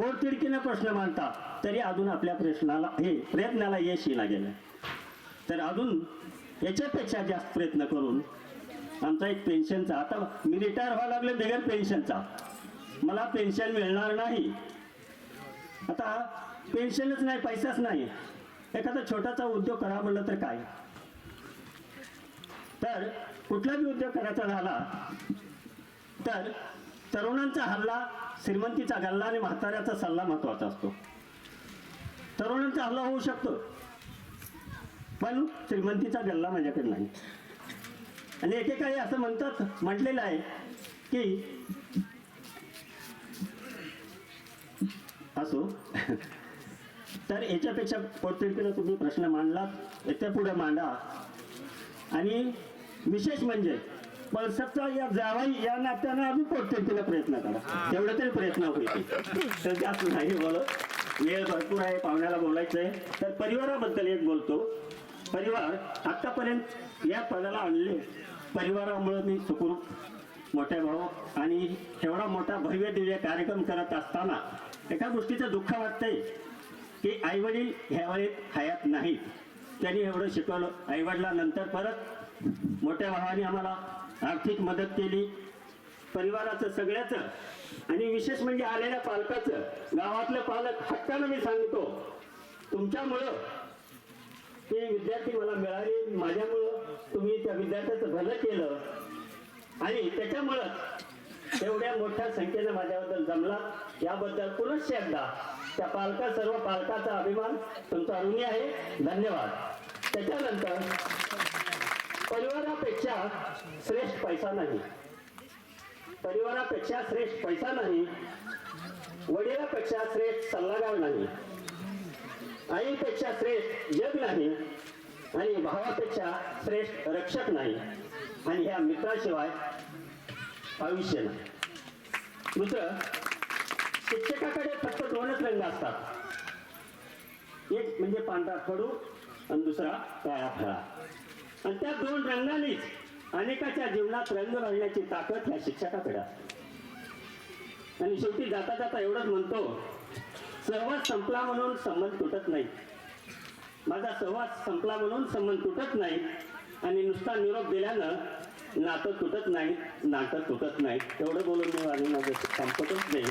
पोटतिडकीने प्रश्न मांडता तरी अजून आपल्या प्रश्नाला हे प्रयत्नाला यश येईना गेलं तर अजून याच्यापेक्षा जास्त प्रयत्न करून आमचा एक पेन्शनचा आता मी रिटायर व्हायला लागले बिगर पेन्शनचा. मला पेन्शन मिळणार नाही. आता पेन्शनच नाही पैसाच नाही. एखादा छोटासा उद्योग करा म्हणलं तर काय? तर कुठला बी उद्योग करायचा झाला तर तरुणांचा हल्ला श्रीमंतीचा गल्ला आणि म्हाताऱ्याचा सल्ला महत्त्वाचा असतो. तरुणांचा हल्ला होऊ शकतो. पण श्रीमंतीचा गल्ला माझ्याकडे नाही. आणि एकेकाळी असं म्हणतात म्हटलेलं आहे की असो. तर याच्यापेक्षा पोटतिडकीनं तुम्ही प्रश्न मांडलात याच्यापुढे मांडा. आणि विशेष म्हणजे पल्सरचा या जावाई या नात्यानं आम्ही पोटतिडकीला प्रयत्न करा. तेवढे तरी प्रयत्न होईल. तर जास्त नाही बोलत. वेळ भरपूर आहे पाहुण्याला बोलायचं आहे तर परिवाराबद्दल एक बोलतो. परिवार आतापर्यंत या पदाला आणले. परिवारामुळे मी सुखरूप मोठे भाऊ आणि एवढा मोठा भव्य दिव्य कार्यक्रम करत असताना एका गोष्टीचं दुःख वाटतंय की आईवडील ह्या वेळेत हयात नाहीत. त्यांनी एवढं शिकवलं. आईवडिलांनंतर परत मोठ्या भावाने आम्हाला आर्थिक मदत केली. परिवाराचं सगळ्याचं आणि विशेष म्हणजे आलेल्या पालकाचं गावातलं पालक हक्कानं मी सांगतो तुमच्यामुळं ते विद्यार्थी मला मिळाले माझ्यामुळं तुम्ही त्या विद्यार्थ्याचं भलं केलं. आणि त्याच्यामुळं एवढ्या मोठ्या संख्येनं माझ्याबद्दल जमला. याबद्दल पुनश्च एकदा त्या पालका सर्व पालकाचा अभिमान तुमचा ऋणी आहे. धन्यवाद. त्याच्यानंतर परिवारापेक्षा श्रेष्ठ पैसा नाही. परिवारापेक्षा श्रेष्ठ पैसा नाही. वडिलापेक्षा श्रेष्ठ सल्लागार नाही. आईपेक्षा श्रेष्ठ जग नाही आणि भावापेक्षा श्रेष्ठ रक्षक नाही आणि ह्या मित्राशिवाय आयुष्य नाही. दुसरं शिक्षकाकडे फक्त दोनच रंग असतात. एक म्हणजे पांढरा खडू आणि दुसरा काळा फळा. आणि त्या दोन रंगानेच अनेकाच्या जीवनात रंग भरण्याची ताकद ह्या शिक्षकाकडे आणि शेवटी जाता जाता एवढंच म्हणतो सहवास संपला म्हणून संबंध तुटत नाही. माझा सहवास संपला म्हणून संबंध तुटत नाही. आणि नुसता निरोप दिल्यानं नातं तुटत नाही नातं तुटत नाही. एवढं बोलून मी आणि माझं संपतच नाही.